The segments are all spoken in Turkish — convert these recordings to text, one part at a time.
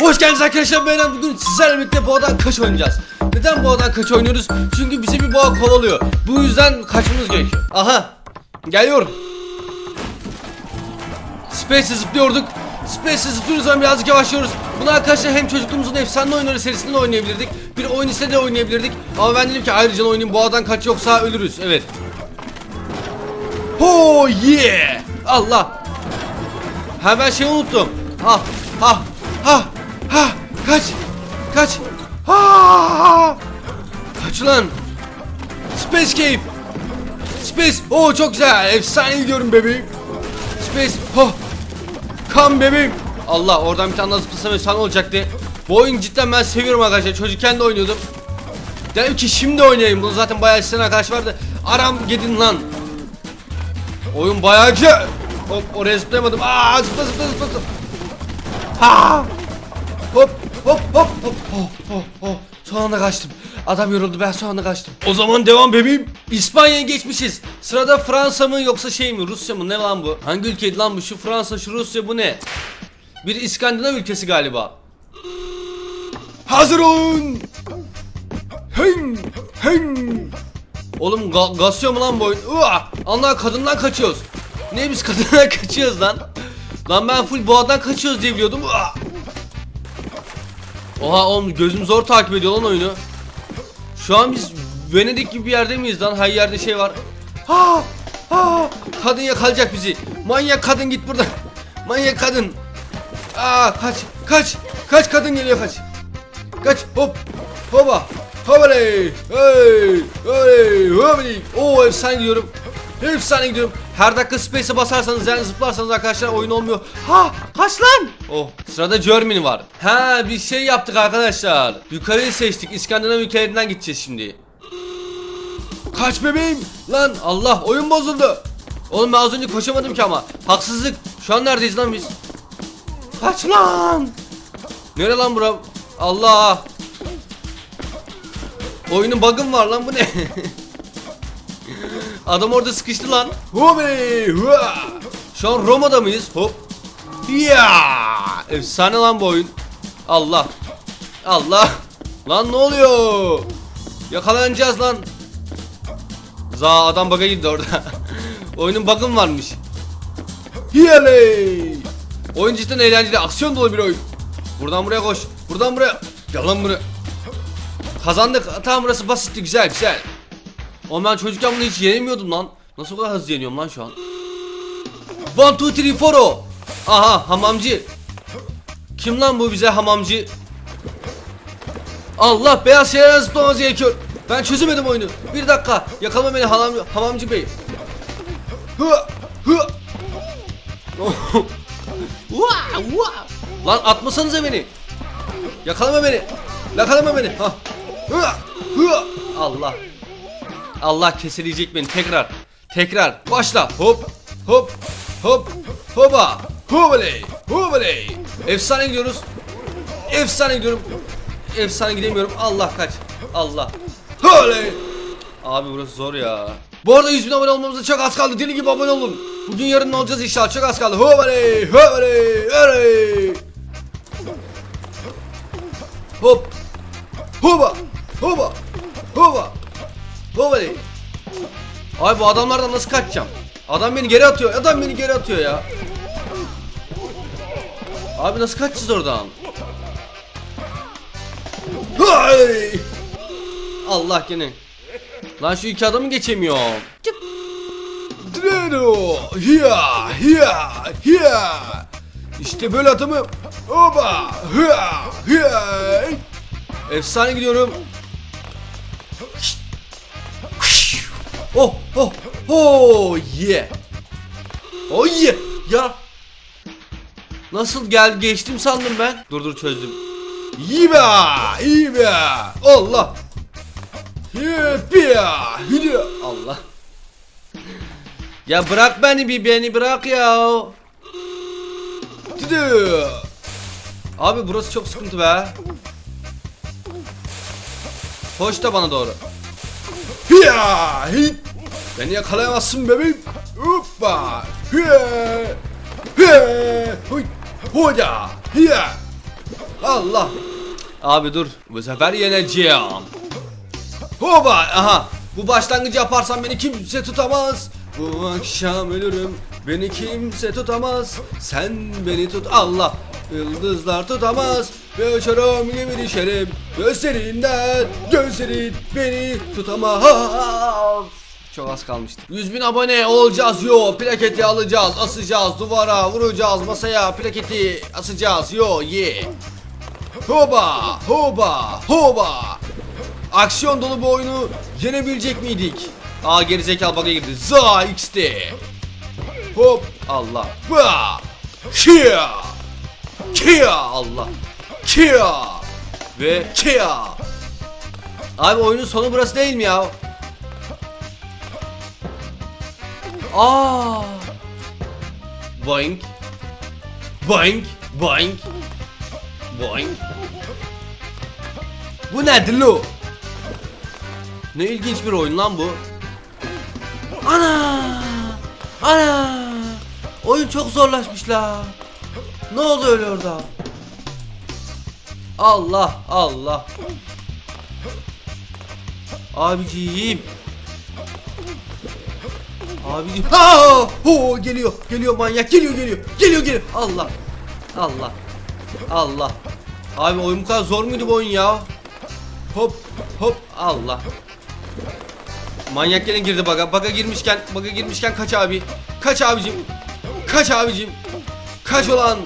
Hoş geldiniz arkadaşlar ben bugün sizlerle birlikte boğadan kaç oynayacağız? Neden boğadan kaç oynuyoruz? Çünkü bizi bir boğa kovalıyor. Bu yüzden kaçmamız gerekiyor. Aha Geliyor Space'e zıplıyorduk. Space'e zıplıyoruz ama birazcık yavaşlıyoruz. Bunu arkadaşlar hem çocukluğumuzun efsane oyunları serisinden oynayabilirdik Bir oyun ise de oynayabilirdik. Ama ben dedim ki ayrıca oynayayım boğadan kaç yoksa ölürüz. Evet. Oh yeah! Allah! Ha ben şeyi unuttum. Ha ha ha ha kaç kaç. Ha kaç lan. Space Cave. Space oh çok güzel. Efsane gidiyorum bebeğim. Space oh Come bebeğim. Allah oradan bir tane daha zıplasam efsane olacaktı. Bu oyun cidden ben seviyorum arkadaşlar. Çocukken de oynuyordum. Dedim ki şimdi oynayayım. Bunu zaten bayağı isteyen arkadaş vardı. Aram gidin lan. Oyun bayağı güzel. Hop oraya zıplayamadım. Aa zıpla zıpla zıpla. zıpla. Ha! Hop hop hop hop hop hop hop. Son anda kaçtım. Adam yoruldu ben son anda kaçtım. O zaman devam bebeğim. İspanya'ya geçmişiz. Sırada Fransa mı yoksa şey mi Rusya mı ne lan bu? Hangi ülkeydi lan bu? Şu Fransa şu Rusya bu ne? Bir İskandinav ülkesi galiba. Hazır olun. Hın hın. Oğlum ga gasıyor mu lan bu oyun? Allah kadından kaçıyoruz. Ne biz kadından kaçıyoruz lan? Lan ben full boğadan kaçıyoruz diye biliyordum. Uaa! Oha oğlum gözüm zor takip ediyor lan oyunu. Şu an biz Venedik gibi bir yerde miyiz lan? Her yerde şey var. Ha! Ha! Kadın yakalayacak bizi. Manyak kadın git buradan. Manyak kadın. Aa kaç kaç kaç kadın geliyor kaç. Kaç hop hoba hobaley hey hey hobaley Oo efsane gidiyorum efsane gidiyorum her dakika space'e basarsanız yani zıplarsanız arkadaşlar oyun olmuyor. Ha kaç lan? Oh sırada Germany var. Ha bir şey yaptık arkadaşlar. Yukarıyı seçtik İskandinav ülkelerinden gideceğiz şimdi. Kaç bebeğim? Lan Allah oyun bozuldu. Oğlum ben az önce koşamadım ki ama. Haksızlık. Şu an neredeyiz lan biz? Kaç lan? Nere lan bura? Allah! Oyunun bug'ım var lan bu ne? Adam orada sıkıştı lan. Şu an Roma'da mıyız? Hop. Ya! Efsane lan bu oyun. Allah. Allah. Lan ne oluyor? Yakalanacağız lan. Za adam bug'a girdi orada. Oyunun bug'ım varmış. Yeley! Oyun cidden eğlenceli, aksiyon dolu bir oyun. Buradan buraya koş. Buradan buraya. Gel lan buraya. Kazandık. Tamam burası basitti. Güzel güzel. Oğlum ben çocukken bunu hiç yenemiyordum lan. Nasıl o kadar hızlı yeniyorum lan şu an? One, two, three, four, o. Aha hamamcı. Kim lan bu bize hamamcı? Allah beyaz şeyler zıplamamız gerekiyor. Ben çözemedim oyunu. Bir dakika. Yakalama beni hamam, hamamcı bey. Hı, hı. Lan atmasanıza beni. Yakalama beni. Yakalama beni. Ha. Allah. Allah keseleyecek beni tekrar. Tekrar. Başla. Hop. Hop. Hop. Hoba. Hobaley. Hobaley. Efsane gidiyoruz. Efsane gidiyorum. Efsane gidemiyorum. Allah kaç. Allah. Hobaley. Abi burası zor ya. Bu arada 100 bin abone olmamıza çok az kaldı. Deli gibi abone olun. Bugün yarın olacağız inşallah. Çok az kaldı. Hobaley. Hobaley. Hobaley. Hop. Hoba. Hoba. Hoba. Hobaley. Ay bu adamlardan nasıl kaçacağım? Adam beni geri atıyor. Adam beni geri atıyor ya. Abi nasıl kaçacağız oradan? Hay! Allah gene. Lan şu iki adamı geçemiyorum. Dreno. Hiya. Hiya. Hiya. İşte böyle adamı. Oba. Hiya. Hiya. Efsane gidiyorum. Oh oh oh yeah. Oh yeah. Ya. Nasıl gel geçtim sandım ben. Dur dur çözdüm. Yiba. Yiba. Allah. Yiba. Hiya. Allah. Ya bırak beni bir beni bırak ya. Abi burası çok sıkıntı be. Koş da bana doğru. Hiya! Hi! Beni yakalayamazsın bebeğim. Hoppa! Hiya! Hiya! Huy! Hoca! Hiya! Allah. Abi dur. Bu sefer yeneceğim. Hoba. Aha. Bu başlangıcı yaparsam beni kimse tutamaz. Bu akşam ölürüm. Beni kimse tutamaz. Sen beni tut. Allah. Yıldızlar tutamaz. Ve uçarım gibi düşerim. Gözlerinden. Gözlerin beni tutamaz. Çok az kalmıştı. 100 bin abone olacağız yo. Plaketi alacağız, asacağız, duvara vuracağız, masaya plaketi asacağız yo ye. Hoba, hoba, hoba. Aksiyon dolu bu oyunu yenebilecek miydik? Aa gerizekalı bug'a girdi. Za XD. Hop Allah. Ba. Kia. Kia Allah. Kia. Ve Kia. Abi oyunun sonu burası değil mi ya? Aa. Boing. Boing. Boing. Boing. Bu nedir lo? Ne ilginç bir oyun lan bu. Ana! Ana! Oyun çok zorlaşmış la. Ne oldu öyle orada? Allah Allah. Abiciğim. Abiciğim. Ha! Ho geliyor. Geliyor manyak. Geliyor geliyor. Geliyor geliyor. Allah. Allah. Allah. Abi oyun bu kadar zor muydu bu oyun ya? Hop hop Allah. Manyak gene girdi baga. Baga girmişken, baga girmişken kaç abi. Kaç abicim. Kaç abicim. Kaç olan.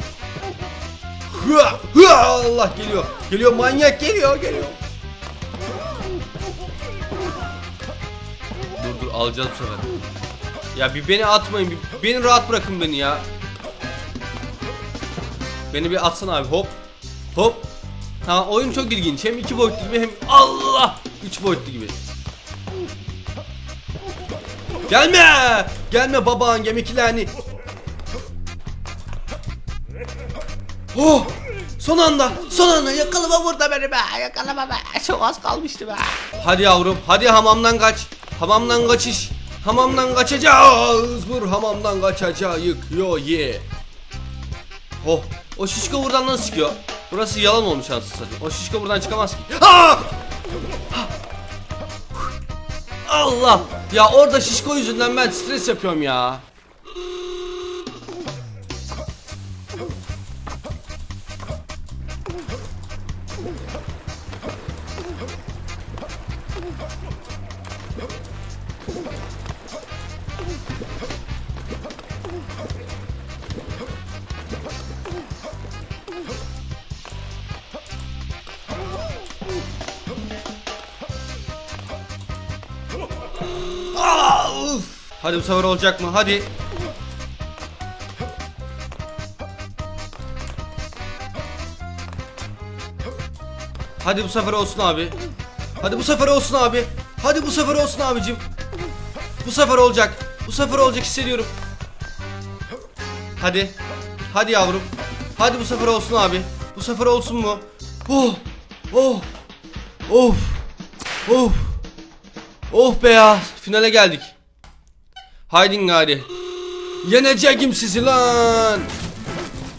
Hıa, hıa, Allah geliyor. Geliyor manyak geliyor geliyor. Dur dur alacağız bu sefer. Ya bir beni atmayın. Bir, beni rahat bırakın beni ya. Beni bir atsın abi hop. Hop. Ha oyun çok ilginç. Hem iki boyutlu gibi hem Allah üç boyutlu gibi. Gelme! Gelme baban gemiklerini. Oh! Son anda, son anda yakalama burada beni be, yakalama be. Çok az kalmıştı be. Hadi yavrum, hadi hamamdan kaç. Hamamdan kaçış. Hamamdan kaçacağız. Vur hamamdan kaçacağız. Yo ye. Oh, o şişko buradan nasıl çıkıyor? Burası yalan olmuş aslında. O şişko buradan çıkamaz ki. Aa! Allah! Ya orada şişko yüzünden ben stres yapıyorum ya. Hadi bu sefer olacak mı? Hadi. Hadi bu sefer olsun abi. Hadi bu sefer olsun abi. Hadi bu sefer olsun abicim. Bu sefer olacak. Bu sefer olacak hissediyorum. Hadi. Hadi yavrum. Hadi bu sefer olsun abi. Bu sefer olsun mu? Oh. Oh. Of. Of. Oh be ya finale geldik. Haydin gari. Yeneceğim sizi lan.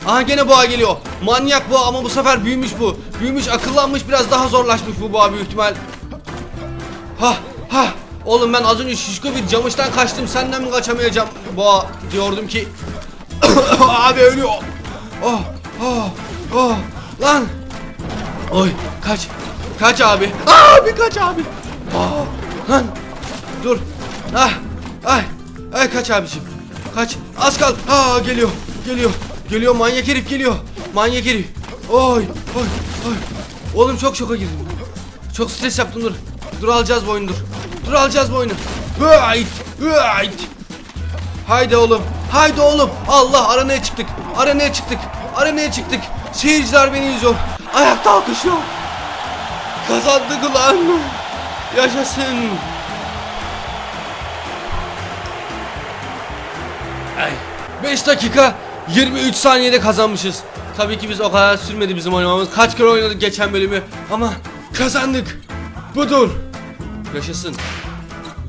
Aha gene boğa geliyor. Manyak boğa ama bu sefer büyümüş bu. Büyümüş akıllanmış biraz daha zorlaşmış bu boğa büyük ihtimal. Ha ha. Oğlum ben az önce şişko bir camıştan kaçtım senden mi kaçamayacağım boğa diyordum ki. Abi ölüyor. Oh oh oh lan. Oy kaç. Kaç abi. Abi kaç abi. Aa, lan dur. Ah ay ay kaç abicim. Kaç. Az kal. Aa geliyor. Geliyor. Geliyor manyak herif geliyor. Manyak herif. Oy oy oy. Oğlum çok şoka girdim. Çok stres yaptım dur. Dur alacağız bu oyunu dur. Dur alacağız bu oyunu. Hıayt. Hıayt. Haydi oğlum. Haydi oğlum. Allah aranaya çıktık. Aranaya çıktık. Aranaya çıktık. Seyirciler beni izliyor. Ayakta alkışlıyor. Kazandık ulan. Yaşasın. 5 dakika 23 saniyede kazanmışız. Tabii ki biz o kadar sürmedi bizim oynamamız. Kaç kere oynadık geçen bölümü ama kazandık. Budur. Yaşasın.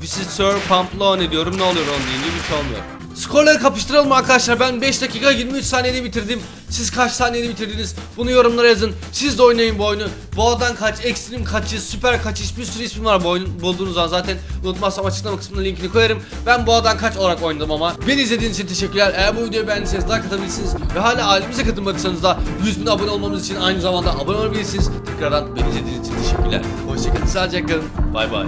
Visit Sir Pamplona diyorum ne oluyor onun deyince bir şey olmuyor. Skorları kapıştıralım arkadaşlar. Ben 5 dakika 23 saniyede bitirdim. Siz kaç saniyede bitirdiniz? Bunu yorumlara yazın. Siz de oynayın bu oyunu. Boğadan kaç, ekstrem kaçış, süper kaçış bir sürü ismi var bu oyunun bulduğunuz zaman zaten unutmazsam açıklama kısmına linkini koyarım. Ben Boğadan kaç olarak oynadım ama. Beni izlediğiniz için teşekkürler. Eğer bu videoyu beğendiyseniz like atabilirsiniz. Ve hala ailemize katılmadıysanız da 100 bin abone olmamız için aynı zamanda abone olabilirsiniz. Tekrardan beni izlediğiniz için teşekkürler. Hoşçakalın, sağlıcakla kalın. Bay bay.